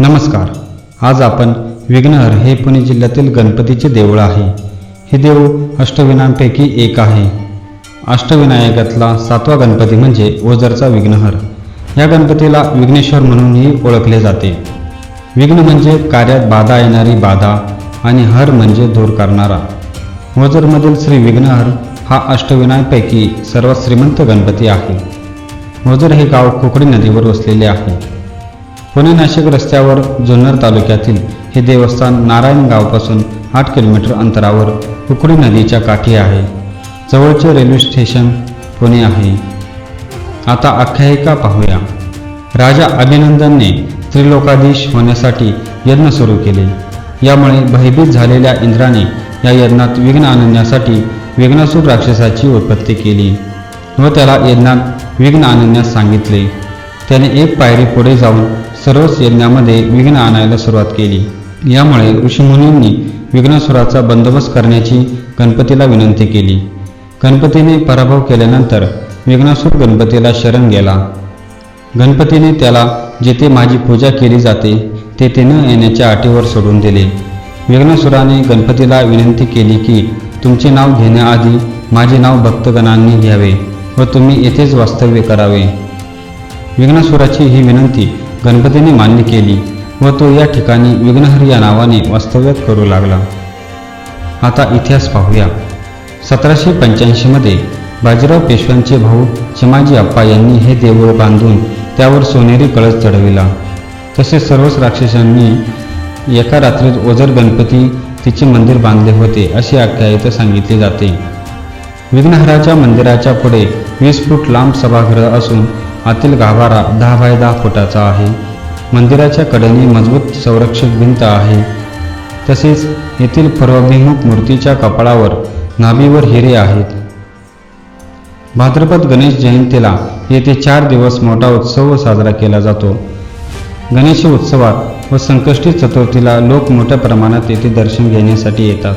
नमस्कार. आज आपण विघ्नहर हे पुणे जिल्ह्यातील गणपतीचे देऊळ आहे. हे देऊळ अष्टविनांपैकी एक आहे. अष्टविनायकातला सातवा गणपती म्हणजे ओझरचा विघ्नहर. या गणपतीला विघ्नेश्वर म्हणूनही ओळखले जाते. विघ्न म्हणजे कार्यात बाधा येणारी बाधा आणि हर म्हणजे दूर करणारा. ओझरमधील श्री विघ्नहर हा अष्टविनायपैकी सर्वात श्रीमंत गणपती आहे. ओझर हे गाव कोकणी नदीवर वसलेले आहे. पुणे नाशिक रस्त्यावर जुन्नर तालुक्यातील हे देवस्थान नारायण गावपासून आठ किलोमीटर अंतरावर कुकडी नदीच्या काठी आहे. जवळचे रेल्वे स्टेशन पुणे आहे. आता आख्यायिका पाहूया. राजा अभिनंदनने त्रिलोकाधीश होण्यासाठी यज्ञ सुरू केले. यामुळे भयभीत झालेल्या इंद्राने या यज्ञात विघ्न आणण्यासाठी विघ्नासूर राक्षसाची उत्पत्ती केली व त्याला यज्ञात विघ्न आणण्यास सांगितले. त्याने एक पायरी पुढे जाऊन सर्वच यज्ञामध्ये विघ्न आणायला सुरुवात केली. यामुळे ऋषीमुनींनी विघ्नासुराचा बंदोबस्त करण्याची गणपतीला विनंती केली. गणपतीने पराभव केल्यानंतर विघ्नासूर गणपतीला शरण गेला. गणपतीने त्याला जिथे माझी पूजा केली जाते तेथे न येण्याच्या आठीवर सोडून दिले. विघ्नसुराने गणपतीला विनंती केली की तुमचे नाव घेण्याआधी माझे नाव भक्तगणांनी घ्यावे व तुम्ही येथेच वास्तव्य करावे. विघ्नसुराची ही विनंती गणपतीने मान्य केली व तो या ठिकाणी विघ्नहर या नावाने वास्तव्यात करू लागला. आता इतिहास पाहूया. सतराशे पंच्याऐंशीमध्ये बाजीराव पेशव्यांचे भाऊ चिमाजी अप्पा यांनी हे देऊळ बांधून त्यावर सोनेरी कळस चढविला. तसेच सर्वच राक्षसांनी एका रात्रीत ओझर गणपती तिचे मंदिर बांधले होते अशी आख्यायिका सांगितली जाते. विघ्नहराच्या मंदिराच्या पुढे वीस फूट लांब सभागृह असून आतील गाभारा दहा बाय दहा फुटाचा आहे. मंदिराच्या कडेने मजबूत संरक्षक भिंत आहे. तसेच येथील पर्वभिमुख मूर्तीच्या कपाळावर नाभीवर हिरे आहेत. भाद्रपद गणेश जयंतीला येथे चार दिवस मोठा उत्सव साजरा केला जातो. गणेश उत्सवात व संकष्टी चतुर्थीला लोक मोठ्या प्रमाणात येथे दर्शन घेण्यासाठी येतात.